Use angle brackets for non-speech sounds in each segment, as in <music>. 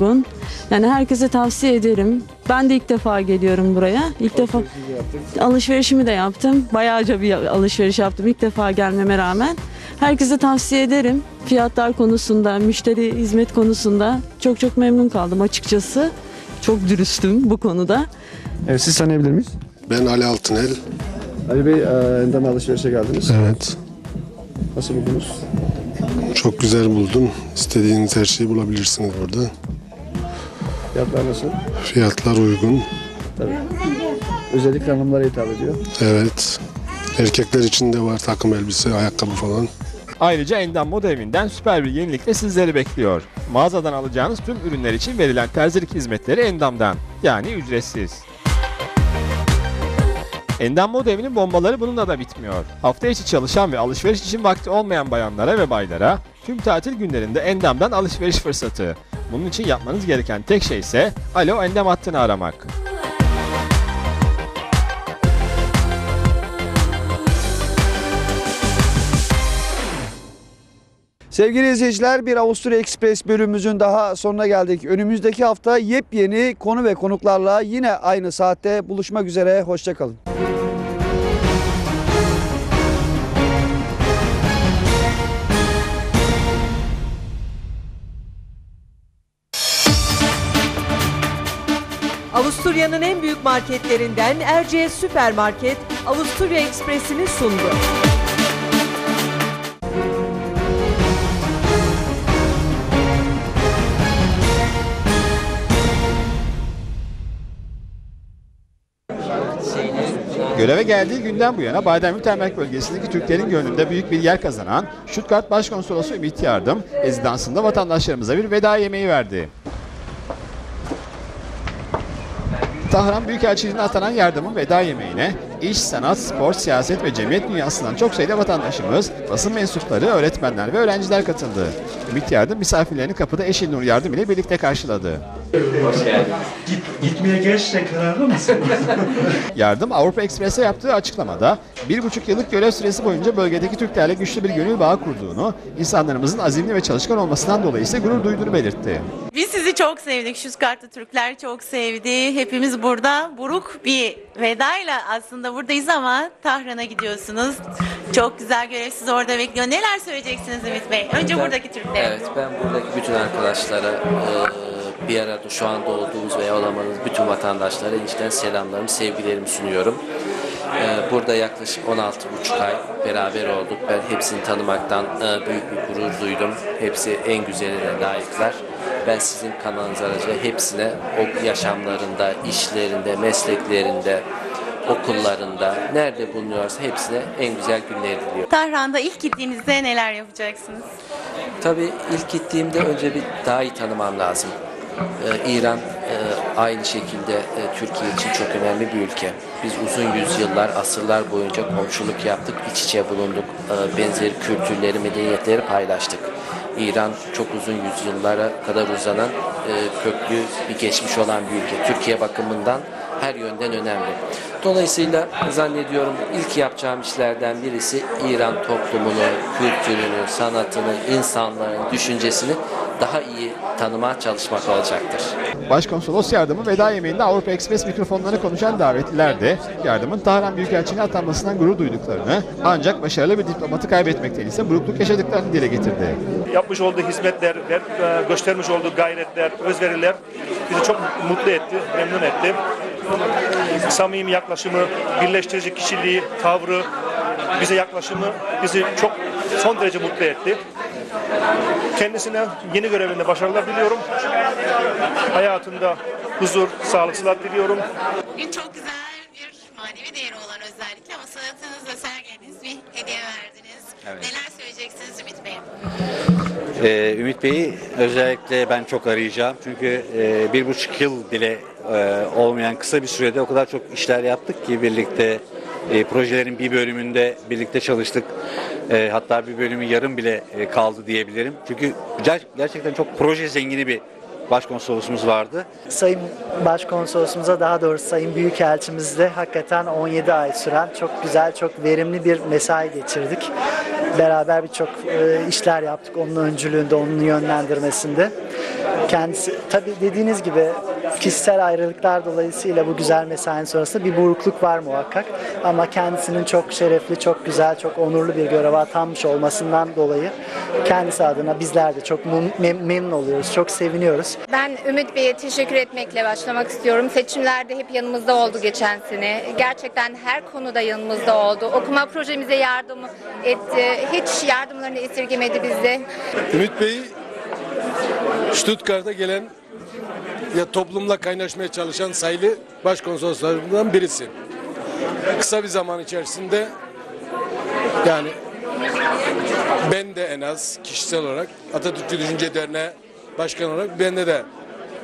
uygun. Yani herkese tavsiye ederim. Ben de ilk defa geliyorum buraya. İlk defa alışverişimi de yaptım. Bayağıca bir alışveriş yaptım ilk defa gelmeme rağmen. Herkese tavsiye ederim. Fiyatlar konusunda, müşteri hizmet konusunda çok çok memnun kaldım açıkçası. Çok dürüstüm bu konuda. Evet siz tanıyabilir miyiz? Ben Ali Altınel. Ali Bey e, endam alışverişe geldiniz. Evet. Nasıl buldunuz? Çok güzel buldum. İstediğiniz her şeyi bulabilirsiniz burada. Fiyatlar nasıl? Fiyatlar uygun. Tabii. Özellikle hanımlara hitap ediyor. Evet. Erkekler için de var takım elbise, ayakkabı falan. Ayrıca Endam Moda Evi'nden süper bir yenilik de sizleri bekliyor. Mağazadan alacağınız tüm ürünler için verilen terzilik hizmetleri Endam'dan. Yani ücretsiz. Endam Moda Evi'nin bombaları bununla da bitmiyor. Hafta içi çalışan ve alışveriş için vakti olmayan bayanlara ve baylara tüm tatil günlerinde Endam'dan alışveriş fırsatı. Bunun için yapmanız gereken tek şey ise Alo Endam hattını aramak. Sevgili izleyiciler bir Avusturya Express bölümümüzün daha sonuna geldik. Önümüzdeki hafta yepyeni konu ve konuklarla yine aynı saatte buluşmak üzere. Hoşçakalın. Avusturya'nın en büyük marketlerinden Erciyes Süpermarket, Avusturya Ekspresi'ni sundu. Göreve geldiği günden bu yana Baden-Württemberg bölgesindeki Türklerin gönlünde büyük bir yer kazanan Stuttgart Başkonsolosu Ümit Yardım, rezidansında vatandaşlarımıza bir veda yemeği verdi. Tahran Büyükelçiliğine atanan yardımın veda yemeğine iş, sanat, spor, siyaset ve cemiyet dünyasından çok sayıda vatandaşımız, basın mensupları, öğretmenler ve öğrenciler katıldı. Ümit Yardım misafirlerini kapıda Eşil Nur Yardım ile birlikte karşıladı. Gitmeye gerçekten kararlı mısın? <laughs> Yardım Avrupa Ekspres'e yaptığı açıklamada bir buçuk yıllık görev süresi boyunca bölgedeki Türklerle güçlü bir gönül bağı kurduğunu, insanlarımızın azimli ve çalışkan olmasından dolayı ise gurur duyduğunu belirtti. Biz sizi çok sevdik. Şüzgartlı Türkler çok sevdi. Hepimiz burada buruk bir vedayla aslında buradayız ama Tahran'a gidiyorsunuz. Çok güzel görev sizi orada bekliyor. Neler söyleyeceksiniz Ümit Bey? Önce buradaki Türklere. Evet, ben buradaki bütün arkadaşlara e, bir arada şu anda olduğumuz veya olamadığımız bütün vatandaşlara içten selamlarımı, sevgilerimi sunuyorum. E, burada yaklaşık 16,5 ay beraber olduk. Ben hepsini tanımaktan e, büyük bir gurur duydum. Hepsi en güzeline layıklar. Ben sizin kanalınız aracılığıyla hepsine o yaşamlarında, işlerinde, mesleklerinde, okullarında, nerede bulunuyorsa hepsine en güzel günleri diliyorum. Tahran'da ilk gittiğinizde neler yapacaksınız? Tabii ilk gittiğimde önce bir daha iyi tanımam lazım. Ee, İran e, aynı şekilde e, Türkiye için çok önemli bir ülke. Biz uzun yüzyıllar, asırlar boyunca komşuluk yaptık, iç içe bulunduk. Ee, benzeri kültürleri, medeniyetleri paylaştık. İran çok uzun yüzyıllara kadar uzanan e, köklü bir geçmiş olan bir ülke. Türkiye bakımından her yönden önemli. Dolayısıyla zannediyorum ilk yapacağım işlerden birisi İran toplumunun, kültürünü, sanatını, insanların düşüncesini daha iyi tanımaya çalışmak olacaktır. Başkonsolos yardımı veda yemeğinde Avrupa Ekspres mikrofonlarına konuşan davetliler de yardımın Tahran Büyükelçiliğine atanmasından gurur duyduklarını ancak başarılı bir diplomatı kaybetmekten ise burukluk yaşadıklarını dile getirdi. Yapmış olduğu hizmetler, e, göstermiş olduğu gayretler, özveriler bizi çok mutlu etti, memnun etti. Samimi yaklaşımı, birleştirici kişiliği, tavrı, bize yaklaşımı bizi çok son derece mutlu etti. Kendisine yeni görevinde başarılar diliyorum. Hayatında huzur, sağlık, sıhhat diliyorum. Bugün çok güzel bir manevi değeri olan özellikle ama sanatınızla sergilediğiniz bir hediye verdiniz. Neler söyleyeceksiniz Ümit Bey? Ee, Ümit Bey'i özellikle ben çok arayacağım. Çünkü e, bir buçuk yıl bile e, olmayan kısa bir sürede o kadar çok işler yaptık ki birlikte e, projelerin bir bölümünde birlikte çalıştık. E, hatta bir bölümü yarım bile e, kaldı diyebilirim. Çünkü ger- gerçekten çok proje zengini bir başkonsolosumuz vardı. Sayın Başkonsolosumuza daha doğrusu Sayın Büyükelçimizle hakikaten 17 ay süren çok güzel, çok verimli bir mesai geçirdik. Beraber birçok e, işler yaptık onun öncülüğünde, onun yönlendirmesinde. Kendisi tabii dediğiniz gibi kişisel ayrılıklar dolayısıyla bu güzel mesainin sonrasında bir burukluk var muhakkak. Ama kendisinin çok şerefli, çok güzel, çok onurlu bir göreve atanmış olmasından dolayı kendisi adına bizler de çok mem- memnun oluyoruz, çok seviniyoruz. Ben Ümit Bey'e teşekkür etmekle başlamak istiyorum. Seçimlerde hep yanımızda oldu geçen sene. Gerçekten her konuda yanımızda oldu. Okuma projemize yardım etti. Hiç yardımlarını esirgemedi bizde. Ümit Bey Stuttgart'a gelen ya toplumla kaynaşmaya çalışan sayılı başkonsoloslarından birisi. Kısa bir zaman içerisinde yani ben de en az kişisel olarak Atatürkçü Düşünce Derneği Başkanı olarak bende de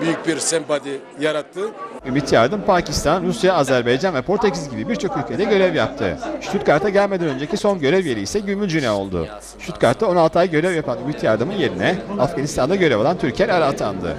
büyük bir sempati yarattı. Ümit Yardım Pakistan, Rusya, Azerbaycan ve Portekiz gibi birçok ülkede görev yaptı. Stuttgart'a gelmeden önceki son görev yeri ise Gümülcine oldu. Stuttgart'ta 16 ay görev yapan Ümit Yardım'ın yerine Afganistan'da görev alan Türker Ara atandı.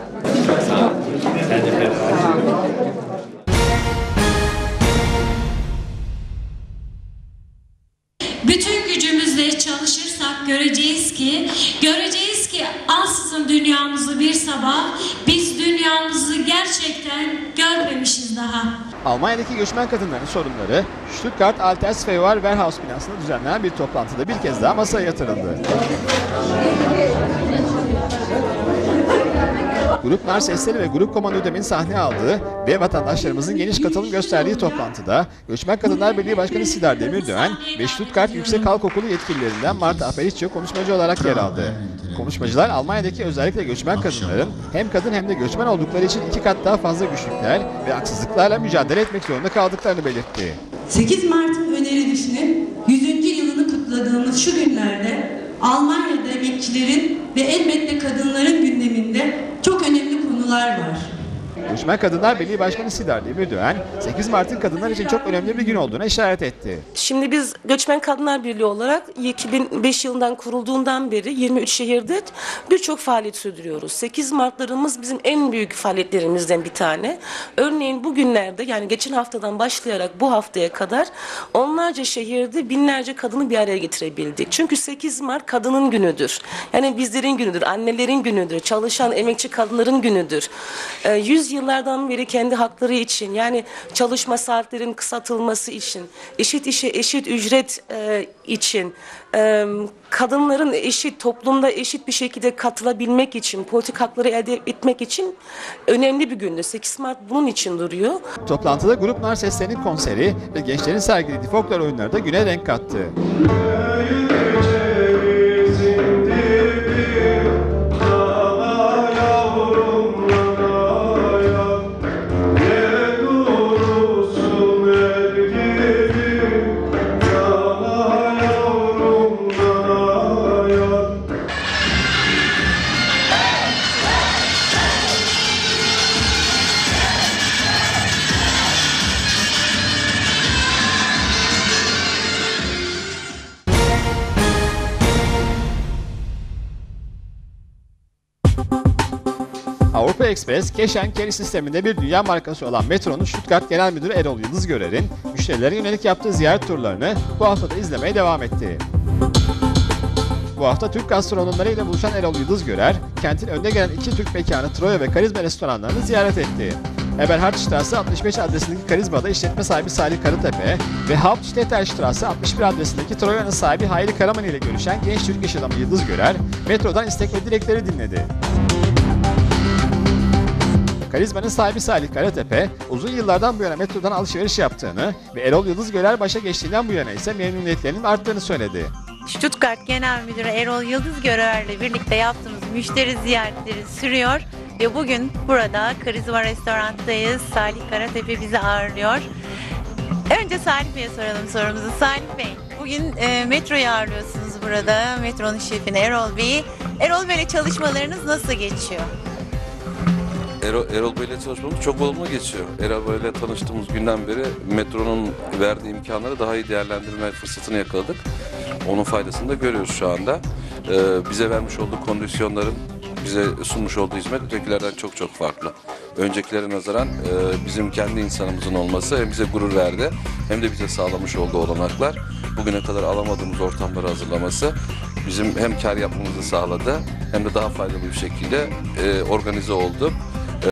Bütün gücümüzle çalışırsak göreceğiz ki, göreceğiz ki ansızın dünyamızı bir sabah biz dünyamızı gerçekten görmemişiz daha. Almanya'daki göçmen kadınların sorunları Stuttgart Alters Feuer Warehouse binasında düzenlenen bir toplantıda bir kez daha masaya yatırıldı. Grup nar sesleri ve grup komando ödemin sahne aldığı ve vatandaşlarımızın geniş katılım gösterdiği toplantıda Göçmen Kadınlar Birliği Başkanı Sidar Demirdoğan ve Stuttgart Yüksek Halk Okulu yetkililerinden Marta Apericio konuşmacı olarak yer aldı. Konuşmacılar Almanya'daki özellikle göçmen kadınların hem kadın hem de göçmen oldukları için iki kat daha fazla güçlükler ve haksızlıklarla mücadele etmek zorunda kaldıklarını belirtti. 8 Mart'ın önerilişinin 100. yılını kutladığımız şu günlerde Almanya'da emekçilerin ve elbette kadınların gündeminde çok önemli konular var. Göçmen Kadınlar Birliği Başkanı Sidar Demirdoğan, 8 Mart'ın kadınlar için çok önemli bir gün olduğuna işaret etti. Şimdi biz Göçmen Kadınlar Birliği olarak 2005 yılından kurulduğundan beri 23 şehirde birçok faaliyet sürdürüyoruz. 8 Mart'larımız bizim en büyük faaliyetlerimizden bir tane. Örneğin bugünlerde yani geçen haftadan başlayarak bu haftaya kadar onlarca şehirde binlerce kadını bir araya getirebildik. Çünkü 8 Mart kadının günüdür. Yani bizlerin günüdür, annelerin günüdür, çalışan emekçi kadınların günüdür. Ee, 100 yıllardan beri kendi hakları için yani çalışma saatlerin kısaltılması için, eşit işe eşit ücret e, için, e, kadınların eşit toplumda eşit bir şekilde katılabilmek için, politik hakları elde etmek için önemli bir gündü. 8 Mart bunun için duruyor. Toplantıda grup Narsesler'in konseri ve gençlerin sergilediği folklor oyunları da güne renk kattı. Avrupa Express, and Carry sisteminde bir dünya markası olan Metro'nun Stuttgart Genel Müdürü Erol Yıldız Görer'in müşterilere yönelik yaptığı ziyaret turlarını bu hafta da izlemeye devam etti. Bu hafta Türk gastronomlarıyla buluşan Erol Yıldız Görer, kentin önde gelen iki Türk mekanı Troya ve Karizma restoranlarını ziyaret etti. Eberhardstraße 65 adresindeki Karizma'da işletme sahibi Salih Karatepe ve Hauptstädterstraße 61 adresindeki Troya'nın sahibi Hayri Karaman ile görüşen genç Türk iş adamı Yıldız Görer, metrodan istek ve dilekleri dinledi. Karizma'nın sahibi Salih Karatepe, uzun yıllardan bu yana metrodan alışveriş yaptığını ve Erol Yıldız Görer başa geçtiğinden bu yana ise memnuniyetlerinin arttığını söyledi. Stuttgart Genel Müdürü Erol Yıldız Görer'le birlikte yaptığımız müşteri ziyaretleri sürüyor. Ve bugün burada Karizma Restorant'tayız. Salih Karatepe bizi ağırlıyor. Önce Salih Bey'e soralım sorumuzu. Salih Bey, bugün e, metroyu ağırlıyorsunuz burada. Metronun şefini Erol Bey'i. Erol Bey'le çalışmalarınız nasıl geçiyor? Erol, Erol Bey'le çalışmamız çok olumlu geçiyor. Erol Bey'le tanıştığımız günden beri metronun verdiği imkanları daha iyi değerlendirme fırsatını yakaladık. Onun faydasını da görüyoruz şu anda. Ee, bize vermiş olduğu kondisyonların, bize sunmuş olduğu hizmet ötekilerden çok çok farklı. Öncekilere nazaran e, bizim kendi insanımızın olması hem bize gurur verdi hem de bize sağlamış olduğu olanaklar. Bugüne kadar alamadığımız ortamları hazırlaması bizim hem kar yapmamızı sağladı hem de daha faydalı bir şekilde e, organize olduk.